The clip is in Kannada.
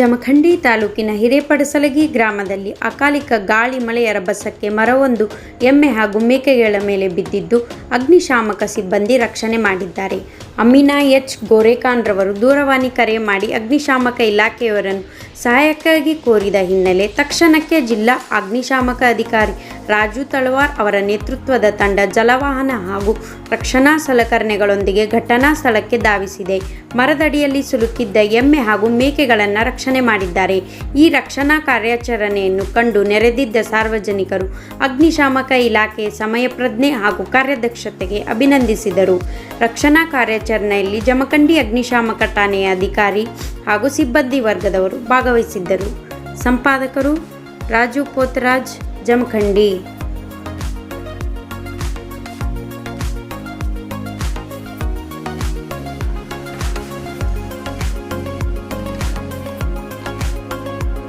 ಜಮಖಂಡಿ ತಾಲೂಕಿನ ಹಿರೇಪಡಸಲಗಿ ಗ್ರಾಮದಲ್ಲಿ ಅಕಾಲಿಕ ಗಾಳಿ ಮಳೆಯ ರಭಸಕ್ಕೆ ಮರವೊಂದು ಎಮ್ಮೆ ಹಾಗೂ ಮೇಕೆಗಳ ಮೇಲೆ ಬಿದ್ದಿದ್ದು ಅಗ್ನಿಶಾಮಕ ಸಿಬ್ಬಂದಿ ರಕ್ಷಣೆ ಮಾಡಿದ್ದಾರೆ. ಅಮೀನಾ ಎಚ್ ಗೋರೇಖಾನ್ ರವರು ದೂರವಾಣಿ ಕರೆ ಮಾಡಿ ಅಗ್ನಿಶಾಮಕ ಇಲಾಖೆಯವರನ್ನು ಸಹಾಯಕ್ಕಾಗಿ ಕೋರಿದ ಹಿನ್ನೆಲೆ ತಕ್ಷಣಕ್ಕೆ ಜಿಲ್ಲಾ ಅಗ್ನಿಶಾಮಕ ಅಧಿಕಾರಿ ರಾಜು ತಳವಾರ್ ಅವರ ನೇತೃತ್ವದ ತಂಡ ಜಲವಾಹನ ಹಾಗೂ ರಕ್ಷಣಾ ಸಲಕರಣೆಗಳೊಂದಿಗೆ ಘಟನಾ ಸ್ಥಳಕ್ಕೆ ಧಾವಿಸಿದೆ. ಮರದಡಿಯಲ್ಲಿ ಸಿಲುಕಿದ್ದ ಎಮ್ಮೆ ಹಾಗೂ ಮೇಕೆಗಳನ್ನು ರಕ್ಷಣೆ ಮಾಡಿದ್ದಾರೆ. ಈ ರಕ್ಷಣಾ ಕಾರ್ಯಾಚರಣೆಯನ್ನು ಕಂಡು ನೆರೆದಿದ್ದ ಸಾರ್ವಜನಿಕರು ಅಗ್ನಿಶಾಮಕ ಇಲಾಖೆಯ ಸಮಯ ಪ್ರಜ್ಞೆ ಹಾಗೂ ಕಾರ್ಯದಕ್ಷತೆಗೆ ಅಭಿನಂದಿಸಿದರು. ರಕ್ಷಣಾ ಕಾರ್ಯಾಚರಣೆಯಲ್ಲಿ ಜಮಖಂಡಿ ಅಗ್ನಿಶಾಮಕ ಠಾಣೆಯ ಅಧಿಕಾರಿ ಹಾಗೂ ಸಿಬ್ಬಂದಿ ವರ್ಗದವರು ಭಾಗವಹಿಸಿದ್ದರು. ಸಂಪಾದಕರು ರಾಜು ಪೋತರಾಜ್ ಜಮಖಂಡಿ.